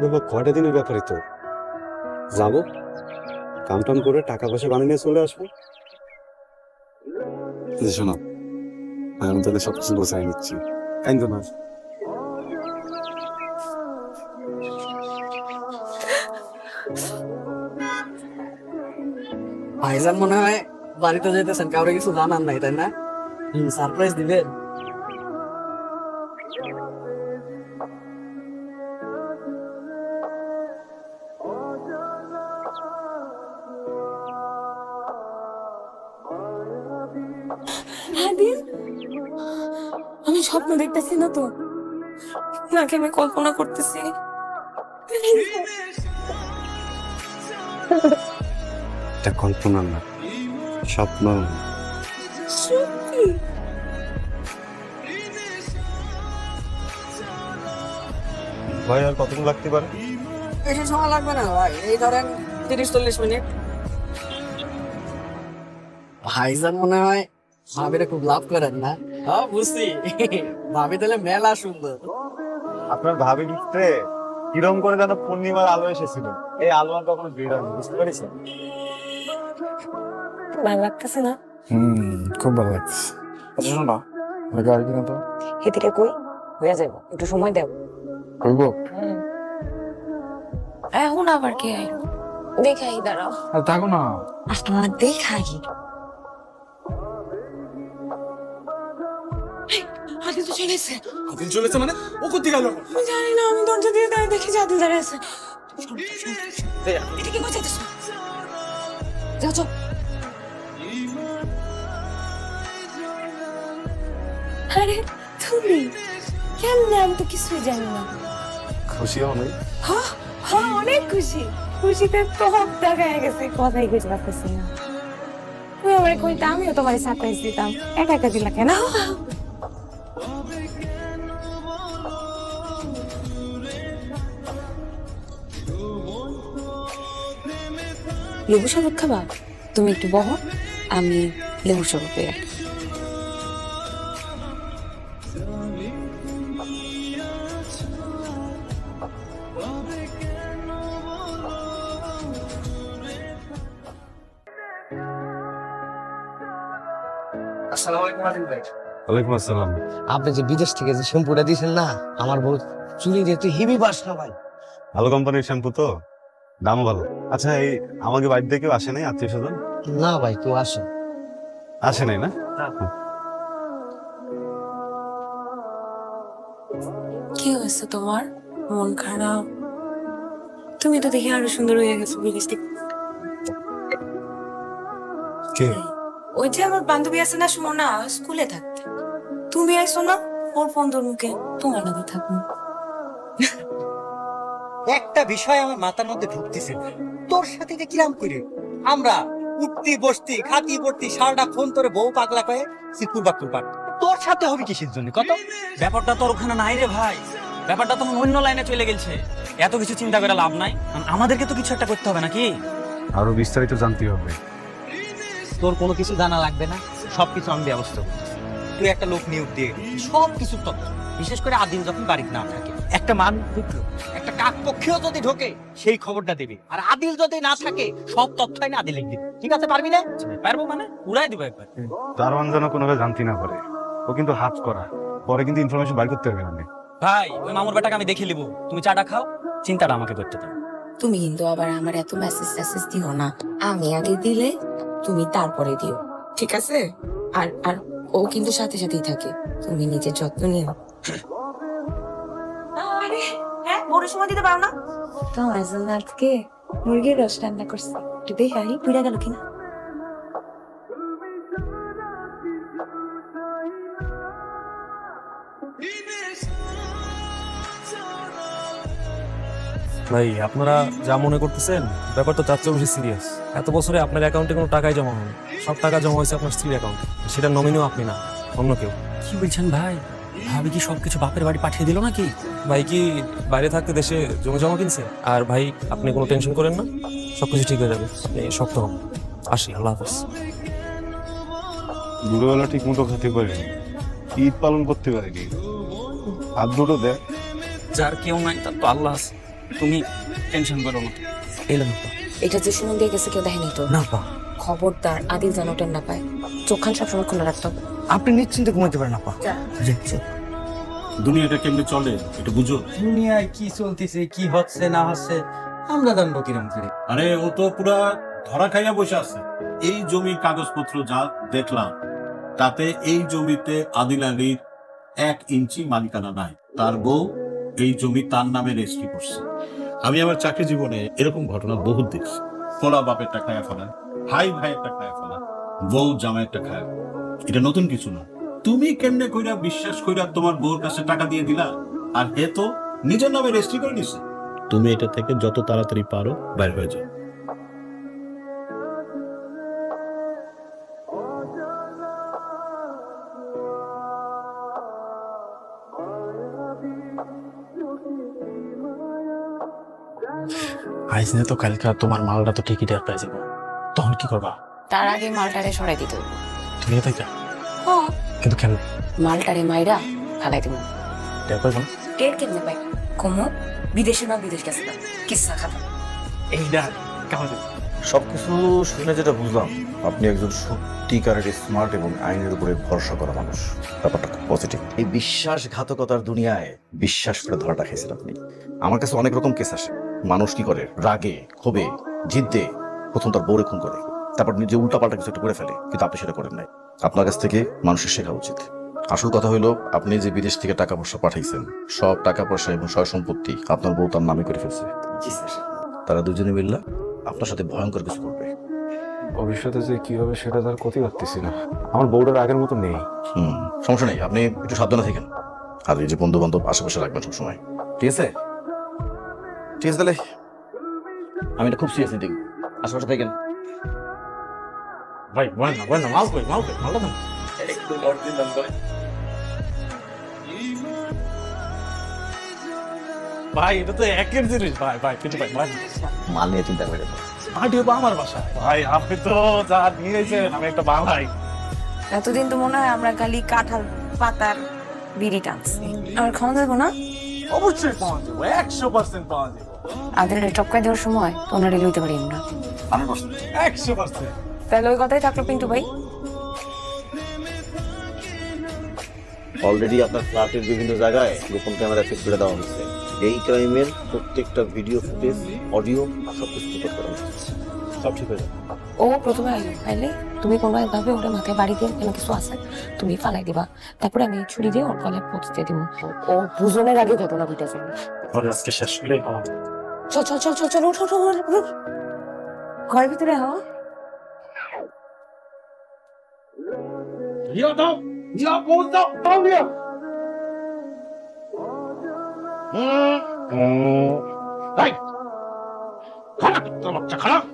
বাবা কয়টা দিনের ব্যাপারই তো। যাব। কাম টাম করে টাকা পয়সা বানিয়ে নিয়ে চলে আসব। শোনো, আমি তাহলে সব কিছু গোছাই নিচ্ছি। কাইন্দ না ভাইজান মনে হয় বাড়িতে যেতেছেন কাউরে কিছু জানান নাই, তাই না? সারপ্রাইজ দিবেন। আদিল আমি স্বপ্ন দেখতেছি না তো। নাকি আমি কল্পনা করতেছি? এটা কল্পনা না স্বপ্ন। সত্যি? ভাই আর কতক্ষণ লাগতে পারে? বেশি সময় লাগবে না ভাই এই ধরেন তিরিশ চল্লিশ মিনিট। ভাইজান মনে হয় ভাবিরে খুব লাভ করেন না। হ্যাঁ বুঝছি। ভাবি তাহলে মেলা সুন্দর। আপনার ভাবি লিখতে কিরম করে যেন পূর্ণিমার আলো এসেছিল। এই আলো আর কখনো বের হয়নি বুঝতে পেরেছেন? ভালো লাগতেছে না? হুম খুব ভালো লাগছে আচ্ছা শোনো না গাড়ি কিনা তো। এদিকে কই? হয়ে যাব একটু সময় দেব করব এখন আবার কে আইলো? দেখাই দাঁড়াও। থাকো না। দেখাই। চলে এসে চলেছে মানে? ও কোথায় গেল আমি জানি না আমি দরজা দিয়ে দাঁড়িয়ে দেখি যে আদিল দাঁড়িয়ে আছে। এদিকে কোথায় যাচ্ছ যাও যাও আরে তুমি? কেমনে? আমি তো কিছুই জানি না। খুশি হবে হ্যাঁ হ্যাঁ অনেক খুশি। খুশিতে তো হক দেখায় গেছে কথাই কিছু লাগতেছি না। তুমি আমার কইতে আমিও তোমার সারপ্রাইজ দিতাম। একা একা দিলা কেন? লেবু শরবত খাবা তুমি একটু বহ আমি লেবু শরবত পেয়ে ওয়ালাইকুম আসসালাম। আপনি যে বিদেশ থেকে যে শ্যাম্পুটা দিয়েছেন না আমার বউ চুলি দিয়ে তুই হেভি বাস না ভাই। ভালো কোম্পানির শ্যাম্পু তো। দামও ভালো। আচ্ছা এই আমাকে বাড়িতে কেউ আসে নাই আত্মীয় স্বজন? না ভাই তুই আসে আসে নাই না? কি হয়েছে তোমার? মন খারাপ? তুমি তো দেখে আরও সুন্দর হয়ে গেছো বিদেশ কে? ওই যে আমার বান্ধবী আছে না সুমনা স্কুলে থাকতে। তুমি আইসো না ওর বন্ধুর মুখে তোমার লাগে থাকুন একটা বিষয় আমার মাথার মধ্যে ঢুকতেছে। তোর সাথে এটা কিরাম করে? আমরা উঠতি বসতি খাতি পড়তি সারাটা ফোন তোরে বউ পাগলা কয়ে সিপুর বাকুর পাট তোর সাথে হবে কিসের জন্য? কত? ব্যাপারটা তোর ওখানে নাই রে ভাই। ব্যাপারটা তখন অন্য লাইনে চলে গেছে। এত কিছু চিন্তা করে লাভ নাই। আমাদেরকে তো কিছু একটা করতে হবে নাকি? আরও বিস্তারিত জানতে হবে। তোর কোনো কিছু জানা লাগবে না। সবকিছু আমি ব্যবস্থা করতেছি তুই একটা লোক নিয়োগ দিয়ে সব কিছু তথ্য বিশেষ করে আদিল যখন বাড়িতে না থাকে একটা মান ঢুকলো একটা কাক পক্ষেও যদি ঢোকে সেই খবরটা দিবি। আর আদিল যদি না থাকে সব তথ্যই না আদিল দিবি। ঠিক আছে পারবি না? পারব মানে উড়াই দিব একবার। দারোয়ান যেন কোনোভাবে জানতে না পারে। ও কিন্তু হাত করা। পরে কিন্তু ইনফরমেশন বাইর করতে হবে না। ভাই ওই মামুর বেটাকে আমি দেখে নিব তুমি চাটা খাও চিন্তাটা আমাকে করতে দাও। তুমি কিন্তু আবার আমার এত মেসেজ টেসেজ দিও না। আমি আগে দিলে তুমি তারপরে দিও। ঠিক আছে? আর আর ও কিন্তু সাথে সাথেই থাকে। তুমি নিজের যত্ন নিও। আরে হ্যাঁ বড় সময় দিতে পারো না। জন্য আজকে মুরগির রস রান্না করছি। একটু দেখে আই পুড়ে গেল কিনা? ভাই আপনারা যা মনে করতেছেন ব্যাপারটা তার চেয়েও বেশি সিরিয়াস এত বছরে আপনার অ্যাকাউন্টে কোনো টাকাই জমা হয়নি। সব টাকা জমা হয়েছে আপনার স্ত্রীর অ্যাকাউন্টে সেটা নমিনিও আপনি না অন্য কেউ। কি বলছেন ভাই? ভাবি কি সবকিছু বাপের বাড়ি পাঠিয়ে দিল নাকি? ভাই কি বাইরে থাকতে দেশে জমি জমা কিনছে? আর ভাই আপনি কোনো টেনশন করেন না সবকিছু ঠিক হয়ে যাবে। আপনি শক্ত হন। আসি আল্লাহ হাফেজ। দুটোবেলা ঠিক মতো খেতে পারিনি। ঈদ পালন করতে পারিনি। হাত দুটো দেখ। যার কেউ নাই তার তো আল্লাহ আছে। তুমি টেনশন করো না। এলাম আপা। এটা যে সুমন দিয়ে গেছে কেউ দেখেনি তো? না খবরদার আদিল যেন না পায়। চোখখান সবসময় খোলা রাখতে হবে আপনি নিশ্চিন্তে ঘুমাইতে পারেন আপা। দুনিয়াটা কেমনে চলে এটা বুঝো। দুনিয়ায় কি চলতেছে কি হচ্ছে না হচ্ছে আমরা জানব কিরম করে। আরে ও তো পুরা ধরা খাইয়া বসে আছে। এই জমির কাগজপত্র যা দেখলাম তাতে এই জমিতে আদিল আলীর এক ইঞ্চি মালিকানা নাই। তার বউ এই জমি তার নামে রেজিস্ট্রি করছে। আমি আমার চাকরি জীবনে এরকম ঘটনা বহুত দেখছি। পোলা বাপেরটা খায়া ফেলা ভাই ভাইয়েরটা খায়া ফেলা বউ জামাইয়েরটা খায়া। ফেলা। এটা নতুন কিছু না। তুমি কেমনে কইরা বিশ্বাস কইরা তোমার বউর কাছে টাকা দিয়ে দিলা? আর এ তো নিজের নামে রেজিস্ট্রি করে নিছে। তুমি এটা থেকে যত তাড়াতাড়ি পারো বাইর হয়ে যাও। আইস তো কালকে তোমার মালটা তো ঠিকই টের পেয়ে যাব। তখন কি করবা? তার আগে মালটারে সরাই দিতে হবে তুমি তাই কা হ। কিন্তু কেন? মালটারে মাইরা ফালাই দিব। টের পাইবো না? টের কেমনে পাই? কমো বিদেশে না বিদেশ গেছে না। কিসা খাতা। এইটা কেমন সবকিছু শুনে যেটা বুঝলাম আপনি একজন সত্যিকারের স্মার্ট এবং আইনের উপরে ভরসা করা মানুষ। ব্যাপারটা খুব পজিটিভ এই বিশ্বাসঘাতকতার দুনিয়ায় বিশ্বাস করে ধরাটা খেয়েছেন আপনি। আমার কাছে অনেক রকম কেস আসে। মানুষ কি করে? রাগে ক্ষোভে জিদ্দে প্রথম তার বউরে খুন করে। তারপর নিজে উল্টাপাল্টা কিছু একটা করে ফেলে কিন্তু আপনি সেটা করেন নাই। আপনার কাছ থেকে মানুষের শেখা উচিত। আসল কথা হলো আপনি যে বিদেশ থেকে টাকা পয়সা পাঠাইছেন সব টাকা পয়সা এবং সয় সম্পত্তি আপনার বউ তার নামে করে ফেলছে। তারা দুজনে মিললা আপনার সাথে ভয়ঙ্কর কিছু করবে। ভবিষ্যতে যে কি হবে সেটা তার ক্ষতি পারতেছি না। আমার বউটার আগের মতো নেই। হুম সমস্যা নেই আপনি একটু সাবধানে থাকেন। আর এই যে বন্ধু বান্ধব আশেপাশে রাখবেন সবসময়। ঠিক আছে? ঠিক আছে তাহলে। আমি এটা খুব সিরিয়াসলি দেখব। আশেপাশে থাকেন। ভাই বল না বল না মাল কই মাল কই মালটা দেন ভাই এটা তো একের জিনিস ভাই ভাই কিছু ভাই ভাই মাল নিয়ে চিন্তা করে পার্টি হব আমার বাসা ভাই আপনি তো যা নিয়েছেন আমি একটা বাংলাই এতদিন তো মনে হয় আমরা খালি কাঁঠাল পাতার বিড়ি টানছি। আর খাওয়া যাব না? অবশ্যই পাওয়া যাব একশো পার্সেন্ট পাওয়া যাব আদের টপকাই দেওয়ার সময় ওনারে লইতে পারি আমরা। একশো পার্সেন্ট। তাহলে ওই কথাই থাকল পিন্টু ভাই। অলরেডি আপনার ফ্ল্যাটের বিভিন্ন জায়গায় গোপন ক্যামেরা ফিট করে দেওয়া হয়েছে। এই ক্রাইমের প্রত্যেকটা ভিডিও ফুটেজ অডিও সব কিছু রেকর্ড করা হয়েছে। সব ঠিক হয়ে যাবে। ও প্রথমে আইলো আইলে তুমি কোনো একভাবে ওটা মাথায় বাড়ি দিয়ে কেন কিছু আছে? তুমি ফালাই দিবা। তারপরে আমি ছুরি দিয়ে ওর গলায় পৌঁছতে দিব। ও বুঝনের আগে ঘটনা ঘটে যাবে আজকে শেষ যাবে। চল চল চল চল চল উঠ উঠ উঠ, উঠ, উঠ। ঘরের ভিতরে হাওয়া ইয়া দাও ইয়া বহুত দাও দাও ইয়া হুম হুম এই খারাপ তোর বাচ্চা খারাপ